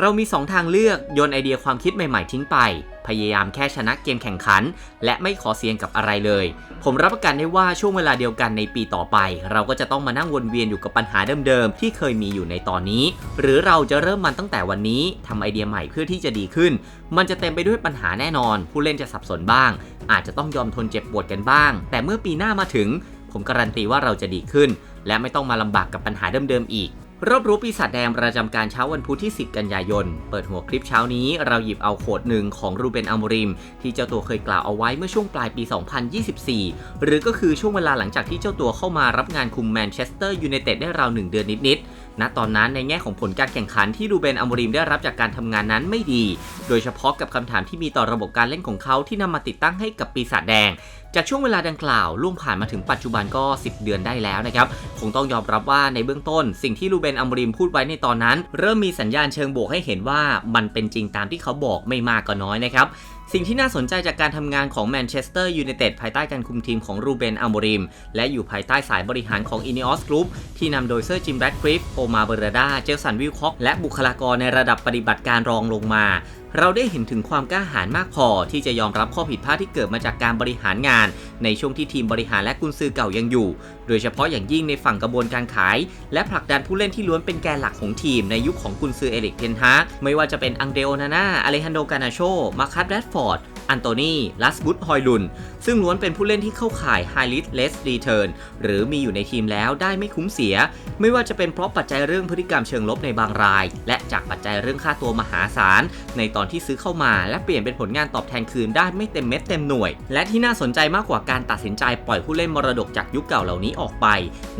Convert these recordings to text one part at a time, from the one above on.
เรามี 2 ทางเลือกโยนไอเดียความคิดใหม่ๆทิ้งไป พยายามแค่ชนะเกมแข่งขัน และไม่ขอเสี่ยงกับอะไรเลย ผมรับประกันได้ว่าช่วงเวลาเดียวกันในปีต่อไป เราก็จะต้องมานั่งวนเวียนอยู่กับปัญหาเดิมๆที่เคยมีอยู่ในตอนนี้ หรือเราจะเริ่มมันตั้งแต่วันนี้ทำไอเดียใหม่เพื่อที่จะดีขึ้น มันจะเต็มไปด้วยปัญหาแน่นอน ผู้เล่นจะสับสนบ้าง อาจจะต้องยอมทนเจ็บปวดกันบ้าง แต่เมื่อปีหน้ามาถึง ผมการันตีว่าเราจะดีขึ้น และไม่ต้องมาลำบากกับปัญหาเดิมๆอีก รอบรู้ปีศาจแดงประจำการเช้าวันพุธที่ 10 กันยายน เปิดหัวคลิปเช้านี้เราหยิบเอาโคดหนึ่งของรูเบนอัมริม ที่เจ้าตัวเคยกล่าวเอาไว้เมื่อช่วงปลายปี 2024 หรือก็คือช่วงเวลาหลังจากที่เจ้าตัวเข้ามารับงานคุมแมนเชสเตอร์ยูไนเต็ดได้ราวหนึ่งเดือนนิดๆณตอนนั้นในแง่ของผลการแข่งขันที่รูเบนอัมริมได้รับจากการทำงานนั้นไม่ดี โดยเฉพาะกับคำถามที่มีต่อระบบการเล่นของเขาที่นำมาติดตั้งให้กับปีศาจแดงจากช่วงเวลาดังกล่าวล่วงผ่านมาถึงปัจจุบันก็ 10 เดือนได้แล้วนะครับคงต้องยอมรับว่าในเบื้องต้น สิ่งที่ลูเบนอัมริมพูดไว้ในตอนนั้น เริ่มมีสัญญาณเชิงบวกให้เห็นว่ามันเป็นจริงตามที่เขาบอกไม่มากก็น้อยนะครับสิ่งที่น่าสนใจจากการทำงานของแมนเชสเตอร์ยูไนเต็ดภายใต้การคุมทีมของรูเบนอัมบริม และอยู่ภายใต้สายบริหารของอิน e อสกรุ๊ปที่นำโดยเซอร์จิมแบทคริฟโอมาเบรดา เจลสันวิลคอกและบุคลากรในระดับปฏิบัติการรองลงมา เราได้เห็นถึงความกล้าหาญมากพอที่จะยอมรับข้อผิดพลาดที่เกิดมาจากการบริหารงาน ในช่วงที่ทีมบริหารและกุนซือเก่ายังอยู่ โดยเฉพาะอย่างยิ่งในฝั่งกระบวนการขาย และผลักดันผู้เล่นที่ล้วนเป็นแกนหลักของทีมในยุคของกุนซือเอริกเทนฮากไม่ว่าจะเป็นอังเดโอนาน่าอเลฮันโดกานาโชมาคัสแรดฟอร์ด อันโตนีลัสบุตฮอยลุน ซึ่งล้วนเป็นผู้เล่นที่เข้าข่าย High Risk Less Return หรือมีอยู่ในทีมแล้วได้ไม่คุ้มเสีย ไม่ว่าจะเป็นเพราะปัจจัยเรื่องพฤติกรรมเชิงลบในบางราย และจากปัจจัยเรื่องค่าตัวมหาศาล ในตอนที่ซื้อเข้ามาและเปลี่ยนเป็นผลงานตอบแทนคืนได้ไม่เต็มเม็ดเต็มหน่วย และที่น่าสนใจมากกว่าการตัดสินใจปล่อยผู้เล่นมรดกจากยุคเก่าเหล่านี้ออกไป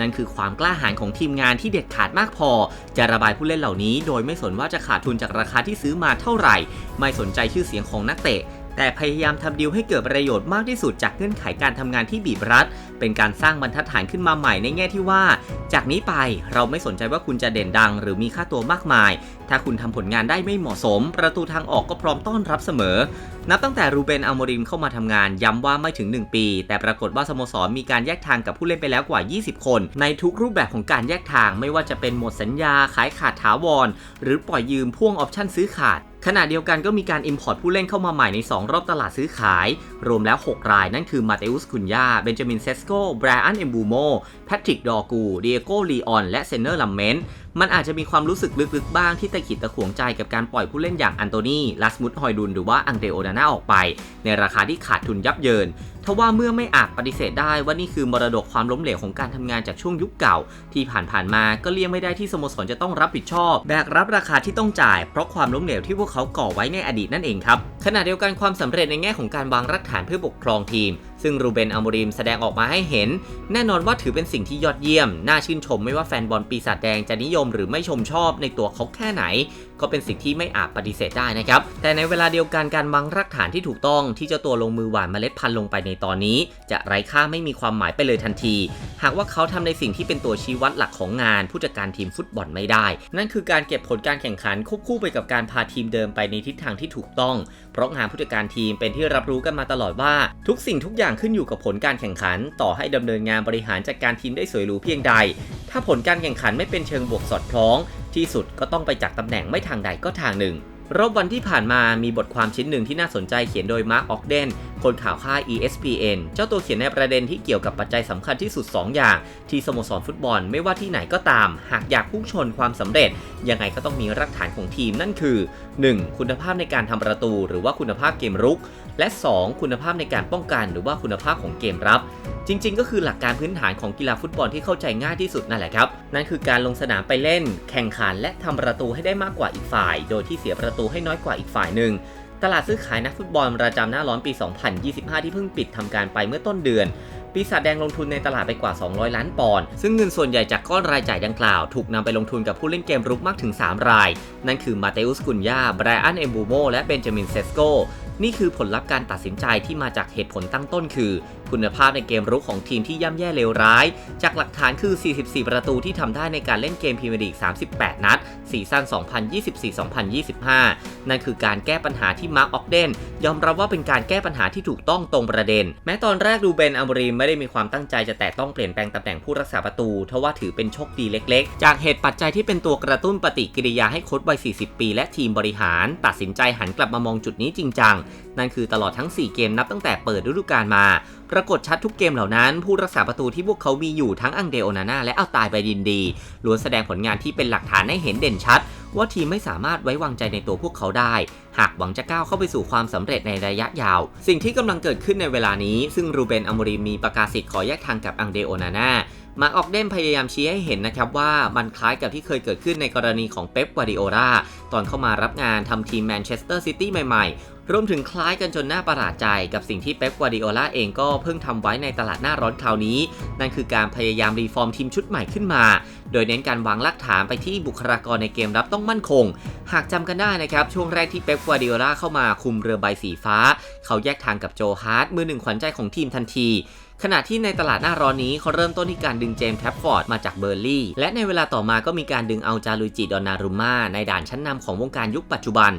นั่นคือความกล้าหาญของทีมงานที่เด็ดขาดมากพอ จะระบายผู้เล่นเหล่านี้ โดยไม่สนว่าจะขาดทุนจากราคาที่ซื้อมาเท่าไหร่ ไม่สนใจชื่อเสียงของนักเตะ แต่พยายามทำดีลให้เกิดประโยชน์มากที่สุดจากเงื่อนไขการทำงานที่บีบรัด เป็นการสร้างบรรทัดฐานขึ้นมาใหม่ในแง่ที่ว่า จากนี้ไปเราไม่สนใจว่าคุณจะเด่นดัง หรือมีค่าตัวมากมาย ถ้าคุณทำผลงานได้ไม่เหมาะสม ประตูทางออกก็พร้อมต้อนรับเสมอ นับตั้งแต่รูเบนอัลโมริมเข้ามาทำงานย้ำว่าไม่ถึง 1 ปี แต่ปรากฏว่าสโมสรมีการแยกทางกับผู้เล่นไปแล้วกว่า 20 คน ในทุกรูปแบบของการแยกทางไม่ว่าจะเป็นหมดสัญญาขายขาดถาวร หรือปล่อยยืมพ่วงออปชั่นซื้อขาด ขณะเดียวกันก็มีการ Import ผู้เล่นเข้ามาใหม่ใน 2 รอบตลาดซื้อขาย รวมแล้ว 6 รายนั่นคือมาเตอุสคุนยาเบนจามินเซสโกแบรอันเอมบูโมแพทริกดอกูเดียโกลีออนและเซนเนอร์ลัมเมน มันอาจจะมีความรู้สึกลึกๆบ้างที่ตะขิดตะขวงใจกับการปล่อยผู้เล่นอย่างอันโตนีลัสมุตฮอยดุนหรือว่าอังเดโอนาน่าออกไป ในราคาที่ขาดทุนยับเยินทว่าเมื่อไม่อาจปฏิเสธได้ว่านี่คือมรดกความล้มเหลวของการทำงานจากช่วงยุคเก่า ที่ผ่านๆมาก็เลี่ยงไม่ได้ที่สโมสรจะต้องรับผิดชอบ แบกรับราคาที่ต้องจ่าย เพราะความล้มเหลวที่พวกเขาก่อไว้ในอดีตนั่นเองครับขณะเดียวกันความสำเร็จในแง่ของการวางรากฐานเพื่อปกครองทีมซึ่งรูเบนอัลโมริมแสดงออกมาให้เห็น แน่นอนว่าถือเป็นสิ่งที่ยอดเยี่ยม น่าชื่นชมไม่ว่าแฟนบอลปีศาจแดงจะนิยมหรือไม่ชมชอบในตัวเขาแค่ไหน ก็เป็นสิ่งที่ไม่อาจปฏิเสธได้นะครับ แต่ในเวลาเดียวกันการวางรากฐานที่ถูกต้องที่เจ้าตัวลงมือหว่านเมล็ดพันธุ์ลงไปในตอนนี้ จะไร้ค่าไม่มีความหมายไปเลยทันที หากว่าเขาทำในสิ่งที่เป็นตัวชี้วัดหลักของงาน ผู้จัดการทีมฟุตบอลไม่ได้ นั่นคือการเก็บผลการแข่งขันควบคู่ไปกับการพาทีมเดิมไปในทิศทางที่ถูกต้อง เพราะงานผู้จัดการทีมเป็นที่รับรู้กันมาตลอดว่า ทุกสิ่งทุกอย่างขึ้นอยู่กับผลการแข่งขัน ต่อให้ดำเนินงานบริหารจัดการทีมได้สวยหรูเพียงใด ถ้าผลการแข่งขันไม่เป็นเชิงบวกสอดคล้อง ที่สุดก็ต้องไปจากตำแหน่งไม่ทางใดก็ทางหนึ่ง รอบวันที่ผ่านมามีบทความชิ้นหนึ่งที่น่าสนใจเขียนโดยมาร์คออกเดน คนข่าวค่าย ESPN เจ้าตัวเขียนในประเด็นที่เกี่ยวกับปัจจัยสำคัญที่สุด 2 อย่าง ที่สโมสรฟุตบอลไม่ว่าที่ไหนก็ตาม หากอยากพุ่งชนความสำเร็จ ยังไงก็ต้องมีรากฐานของทีมนั่นคือ 1. คุณภาพในการทำประตู หรือว่าคุณภาพเกมรุก และ 2. คุณภาพในการป้องกัน หรือว่าคุณภาพของเกมรับจริงๆ ก็คือหลักการพื้นฐานของกีฬาฟุตบอลที่เข้าใจง่ายที่สุดนั่นแหละครับ นั่นคือการลงสนามไปเล่น แข่งขันและทำประตูให้ได้มากกว่าอีกฝ่าย โดยที่เสียประตูให้น้อยกว่าอีกฝ่ายหนึ่งตลาดซื้อขายนักฟุตบอลประจำหน้าร้อนปี 2025 ที่เพิ่งปิดทำการไปเมื่อต้นเดือนปีศาจแดงลงทุนในตลาดไปกว่า 200 ล้านปอนด์ ซึ่งเงินส่วนใหญ่จากก้อนรายจ่ายดังกล่าว ถูกนำไปลงทุนกับผู้เล่นเกมรุกมากถึง 3 ราย นั่นคือมาเตอุสกุนยาไบรอัน เอมบูโม และเบนจามิน เซสโก นี่คือผลลัพธ์การตัดสินใจที่มาจากเหตุผลตั้งต้นคือคุณภาพในเกมรุกของทีมที่ย่ำแย่เลวร้าย จากหลักฐานคือ 44 ประตูที่ทำได้ในการเล่นเกมพรีเมียร์ลีก 38 นัดซีซั่น 2024-2025 นั่นคือการแก้ปัญหาที่มาร์กออกเดนยอมรับว่าเป็นการแก้ปัญหาที่ถูกต้องตรงประเด็น แม้ตอนแรกดูเบนอัมบรีมไม่ได้มีความตั้งใจจะแตะต้องเปลี่ยนแปลงตำแหน่งผู้รักษาประตูทว่าถือเป็นโชคดีเล็ก ๆ จากเหตุปัจจัยที่เป็นตัวกระตุ้นปฏิกิริยาให้โค้ชวัย 40 ปี และทีมบริหาร ตัดสินใจหันกลับมามองจุดนี้จริงจังนั่นคือตลอดทั้ง 4 เกมนับตั้งแต่เปิดฤดูกาลมา ปรากฏชัดทุกเกมเหล่านั้น ผู้รักษาประตูที่พวกเขามีอยู่ทั้งอังเดโอนาน่าและเอาตายไปดินดีล้วนแสดงผลงานที่เป็นหลักฐานให้เห็นเด่นชัด ว่าทีมไม่สามารถไว้วางใจในตัวพวกเขาได้ หากหวังจะก้าวเข้าไปสู่ความสำเร็จในระยะยาว สิ่งที่กำลังเกิดขึ้นในเวลานี้ ซึ่งรูเบนอมรีมีประกาศสิทธิ์ขอแยกทางกับอังเดโอนาน่ามาร์ออกเดนพยายามชี้ให้เห็นนะครับว่ามันคล้ายกับที่เคยเกิดขึ้นในกรณีของเป๊ปกวาดิโอลาตอนเข้ามารับงานทำทีมแมนเชสเตอร์ซิตี้ใหม่ๆ รวมถึงคล้ายกันจนน่าประหลาดใจกับสิ่งที่เป๊ปกวาดิโอลาเองก็เพิ่งทำไว้ในตลาดหน้าร้อนคราวนี้ นั่นคือการพยายามรีฟอร์มทีมชุดใหม่ขึ้นมา โดยเน้นการวางรากฐานไปที่บุคลากรในเกมรับต้องมั่นคง หากจำกันได้นะครับ ช่วงแรกที่เป๊ปกวาดิโอลาเข้ามาคุมเรือใบสีฟ้า เขาแยกทางกับโจฮาร์ดมือหนึ่งขวัญใจของทีมทันที ขณะที่ในตลาดหน้าร้อนนี้เขาเริ่มต้นที่การดึงเจมส์แท็บฟอร์ดมาจากเบอร์ลี่ และในเวลาต่อมาก็มีการดึงเอาจารุจิดอนนารุม่าในด่านชั้นนำของวงการยุคปัจจุบัน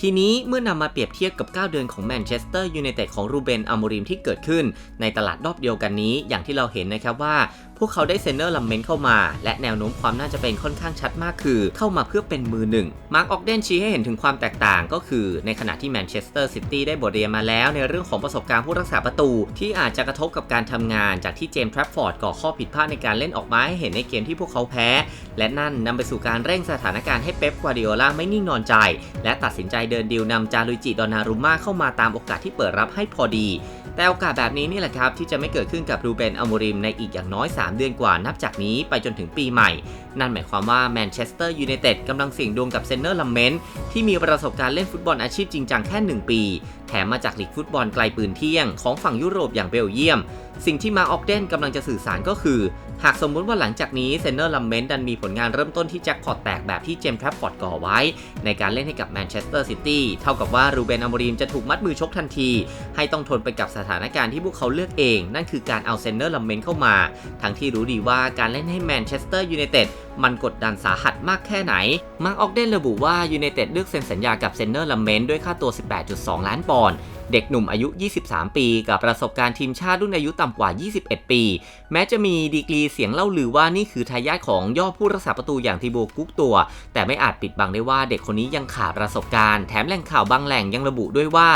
ทีนี้เมื่อนำมาเปรียบเทียบกับ 9 เดือนของแมนเชสเตอร์ยูไนเต็ดของรูเบนอัม r ริมที่เกิดขึ้น ในตลาดรอบเดียวกันนี้ อย่างที่เราเห็นนะครับว่า วกเขาได้เซนเนอร์ลัมเมนเข้ามา และแนวโน้มความน่าจะเป็นค่อนข้างชัดมากคือ เข้ามาเพื่อเป็นมือหนึ่งมาร์กออกเดนชี้ให้เห็นถึงความแตกต่างก็คือในขณะที่แมนเชสเตอร์ซิตี้ได้บทเรียนมาแล้ว ในเรื่องของประสบการณ์ผู้รักษาประตู ที่อาจจะกระทบกับการทำงานจากที่เจมส์แทรปฟอร์ดก่อข้อผิดพลาดในการเล่นออกมาให้เห็นในเกมที่พวกเขาแพ้ และนั่นนำไปสู่การเร่งสถานการณ์ให้เป๊ปกวาดิโอลาไม่นิ่งนอนใจ และตัดสินใจเดินดีลนำจารุจิดอนนารุม่าเข้ามาตามโอกาสที่เปิดรับให้พอดี แต่โอกาสแบบนี้นี่แหละครับที่จะไม่เกิดขึ้นกับรูเบนอ m มริมในอีกอย่างน้อย 3 เดือนกว่านับจากนี้ไปจนถึงปีใหม่ นั่นหมายความว่าแมนเชสเตอร์ยูไนเต็ดกำลังเสี่ยงดวงกับเซนเนอร์ลัมเมนที่มีประสบการณ์เล่นฟุตบอลอาชีพจริงจังแค่ 1 ปี แถมมาจากลีกฟุตบอลไกลปืนเที่ยงของฝั่งยุโรปอย่างเบลเยียม สิ่งที่มาออกเดนกำลังจะสื่อสารก็คือ หากสมมุติว่าหลังจากนี้เซนเนอร์ลัมเมนดันมีผลงานเริ่มต้นที่แจ็คพอตแตกแบบที่เจมส์แทรปฟอร์ดก่อไว้ ในการเล่นให้กับแมนเชสเตอร์ซิตี้เท่ากับว่ารูเบนอมริมจะถูกมัดมือชกทันที ให้ต้องทนไปกับสถานการณ์ที่พวกเขาเลือกเอง นั่นคือการเอาเซนเนอร์ลัมเมนเข้ามา ทั้งที่รู้ดีว่าการเล่นให้แมนเชสเตอร์ยูไนเต็ดมันกดดันสาหัสมากแค่ไหน มาร์กออกเดนระบุว่ายูไนเต็ดเลือกเซ็นสัญญากับเซนเนอร์ลัมเมนด้วยค่าตัว 18.2 ล้านปอนด์ เด็กหนุ่มอายุ 23 ปี กับประสบการณ์ทีมชาติรุ่นอายุต่ำกว่า 21 ปี แม้จะมีดีกรีเสียงเล่าลือว่านี่คือทายาทของยอดผู้รักษาประตูอย่างทีโบกุ๊กตัว แต่ไม่อาจปิดบังได้ว่าเด็กคนนี้ยังขาดประสบการณ์ แถมแหล่งข่าวบางแหล่งยังระบุด้วยว่า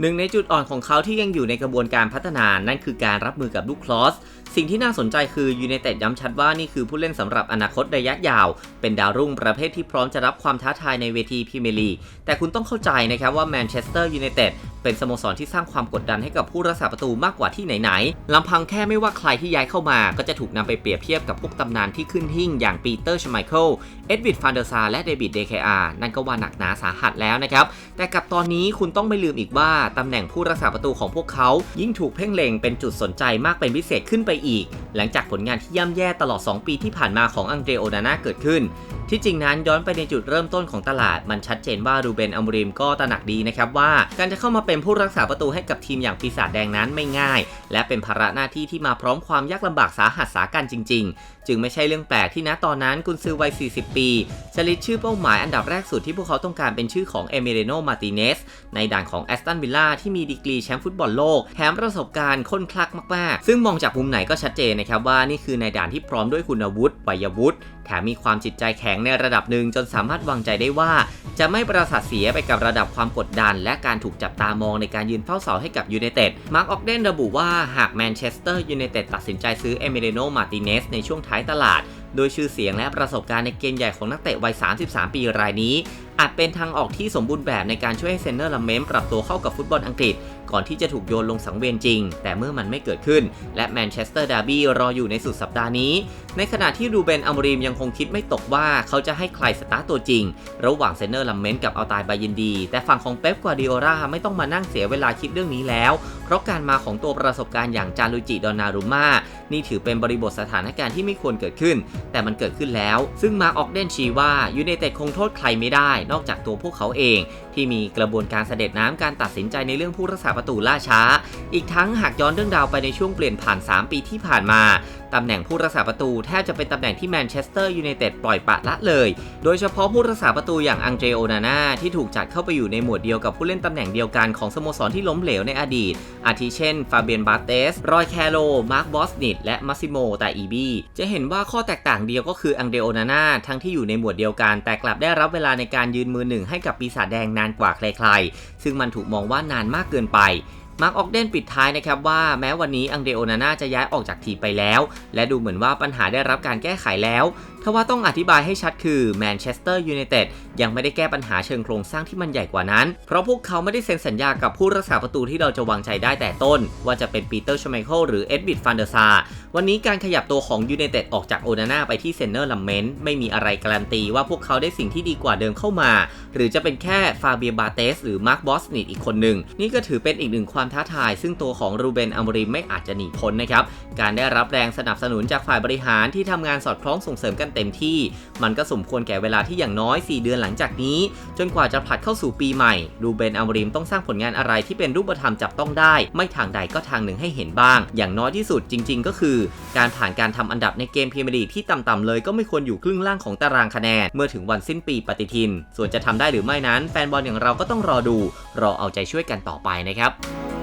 หนึ่งในจุดอ่อนของเขาที่ยังอยู่ในกระบวนการพัฒนา นั่นคือการรับมือกับลูกคลอส สิ่งที่น่าสนใจคือยู i นเต็ดย้ำชัดว่านี่คือผู้เล่นสำหรับอนาคตระยะยาว เป็นดาวรุ่งประเภทที่พร้อมจะรับความท้าทายในเวทีพรีเมียร์ลีกแต่คุณต้องเข้าใจนะครับว่าแมนเชสเตอร์ยูไนเต็ดเป็นสโมสรที่สร้างความกดดันให้กับผู้รักษาประตูมากกว่าที่ไหนๆลำพังแค่ไม่ว่าใครที่ย้ายเข้ามา ก็จะถูกนำไปเปรียบเทียบกับพวกตำนานที่ขึ้นหิ่งอย่างปีเตอร์ชไมเคิล เอ็ดวิดฟานเดอร์ซาและเดวิดเดคอานั่นก็ว่าหนักหนาสาหัสแล้วนะครับ แต่กับตอนนี้คุณต้องไม่ลืมอีกว่าตำแหน่งผู้รักษาประตูของพวกเขา ยิ่งถูกเพ่งเล็งเป็นจุดสนใจมากเป็นพิเศษขึ้นไปอีกหลังจากผลงานที่ย่ำแย่ตลอด 2 ปีที่ผ่านมาของอังเดรโอนาน่าเกิดขึ้น ที่จริงนั้นย้อนไปในจุดเริ่มต้นของตลาด มันชัดเจนว่ารูเบนอัมริมก็ตระหนักดีนะครับว่า การจะเข้ามาเป็นผู้รักษาประตูให้กับทีมอย่างปีศาจแดงนั้นไม่ง่าย และเป็นภาระหน้าที่ที่มาพร้อมความยากลำบากสาหัสสากันจริง ๆ จึงไม่ใช่เรื่องแปลกที่ณตอนนั้นกุนซือวัย 40 ปีจะลิดชื่อเป้าหมายอันดับแรกสุดที่พวกเขาต้องการเป็นชื่อของเอเมเรโนมาติเนสในด่านของแอสตันวิลล่าที่มีดีกรีแชมป์ฟุตบอลโลกแถมประสบการณ์ค้นคลักมากๆ ซึ่งมองจากมุมไหนก็ชัดเจนนะครับว่านี่คือในด่านที่พร้อมด้วยคุณวุฒิวัยวุฒิแถมมีความจิตใจแข็งในระดับหนึ่งจนสามารถวางใจได้ว่า จะไม่ประสาทเสียไปกับระดับความกดดัน และการถูกจับตามองในการยืนเฝ้าเสาให้กับยูไนเต็ด มาร์กออกเดนระบุว่าหากแมนเชสเตอร์ยูไนเต็ดตัดสินใจซื้อเอเมเรโนมาติเนสในช่วงท้ายตลาด โดยชื่อเสียงและประสบการณ์ในเกมใหญ่ของนักเตะวัย 33 ปีรายนี้ อาจเป็นทางออกที่สมบูรณ์แบบในการช่วยให้เซนเนอร์ลัมเมนปรับตัวเข้ากับฟุตบอลอังกฤษ ก่อนที่จะถูกโยนลงสังเวียนจริง แต่เมื่อมันไม่เกิดขึ้น และแมนเชสเตอร์ดาร์บี้รออยู่ในสุดสัปดาห์นี้ ในขณะที่รูเบนอัมรีมยังคงคิดไม่ตกว่าเขาจะให้ใครสตาร์ตตัวจริง ระหว่างเซนเนอร์ลัมเมนกับเอาตายบายินดี แต่ฝั่งของเป๊ปกวาดิโอราไม่ต้องมานั่งเสียเวลาคิดเรื่องนี้แล้ว เพราะการมาของตัวประสบการณ์อย่างจารุจิดอนารุม่านี่ถือเป็นบริบทสถานการณ์ที่ไม่ควรเกิดขึ้น แต่มันเกิดขึ้นแล้ว ซึ่งมาออกเดนชี้ว่ายูไนเต็ดคงโทษใครไม่ได้นอกจากตัวพวกเขาเอง ที่มีกระบวนการเสด็จน้ำการตัดสินใจในเรื่องผู้รักษาประตูล่าช้า อีกทั้งหากย้อนเรื่องราวไปในช่วงเปลี่ยนผ่าน 3 ปีที่ผ่านมาตำแหน่งผู้รักษาประตูแทบจะเป็นตำแหน่งที่แมนเชสเตอร์ยูไนเต็ดปล่อยปะละเลย โดยเฉพาะผู้รักษาประตูอย่างอังเดโอนาน่าที่ถูกจัดเข้าไปอยู่ในหมวดเดียวกับผู้เล่นตำแหน่งเดียวกันของสโมสรที่ล้มเหลวในอดีต อาทิเช่น ฟาเบียนบาเตส รอยแคโร มาร์ค บอสนิตและมาซิโมตาอีบีจะเห็นว่าข้อแตกต่างเดียวก็คืออังเดโอนาน่าทั้งที่อยู่ในหมวดเดียวกัน แต่กลับได้รับเวลาในการยืนมือหนึ่งให้กับปีศาจแดงนานกว่าใครๆ ซึ่งมันถูกมองว่านานมากเกินไป มาร์กออกเดนปิดท้ายนะครับว่าแม้วันนี้อังเดโอนาน่าจะย้ายออกจากทีไปแล้ว และดูเหมือนว่าปัญหาได้รับการแก้ไขแล้วทว่าต้องอธิบายให้ชัดคือแมนเชสเตอร์ยูไนเต็ดยังไม่ได้แก้ปัญหาเชิงโครงสร้างที่มันใหญ่กว่านั้น เพราะพวกเขาไม่ได้เซ็นสัญญากับผู้รักษาประตูที่เราจะวางใจได้แต่ต้น ว่าจะเป็นปีเตอร์ชไมเคิลหรือเอ็ดบิดฟันเดอร์ซาวันนี้การขยับตัวของยูไนเต็ดออกจากโอนาน่าไปที่เซนเนอร์ลัมเมนต์ไม่มีอะไรการันตีว่าพวกเขาได้สิ่งที่ดีกว่าเดิมเข้ามา หรือจะเป็นแค่ฟาเบียบาเตสหรือมาร์คบอสนิตอีกคนหนึ่งนี่ก็ถือเป็นอีกหนึ่งความท้าทาย ซึ่งตัวของรูเบนอัมริมไม่อาจจะหนีพ้นนะครับการได้รับแรงสนับสนุนจากฝ่ายบริหารที่ทำงานสอดคล้องส่งเสริมกันเต็มที่ มันก็สมควรแก่เวลาที่อย่างน้อย 4 เดือนหลังจากนี้ จนกว่าจะผลัดเข้าสู่ปีใหม่รูเบนอัมริมต้องสร้างผลงานอะไรที่เป็นรูปธรรมจับต้องได้ ไม่ทางใดก็ทางหนึ่งให้เห็นบ้าง อย่างน้อยที่สุดจริง ๆ ก็คือ การผ่านการทำอันดับในเกมพรีเมียร์ลีกที่ต่ำๆเลยก็ไม่ควรอยู่ครึ่งล่างของตารางคะแนนเมื่อถึงวันสิ้นปีปฏิทิน ส่วนจะทำได้หรือไม่นั้น แฟนบอลอย่างเราก็ต้องรอดู รอเอาใจช่วยกันต่อไปนะครับ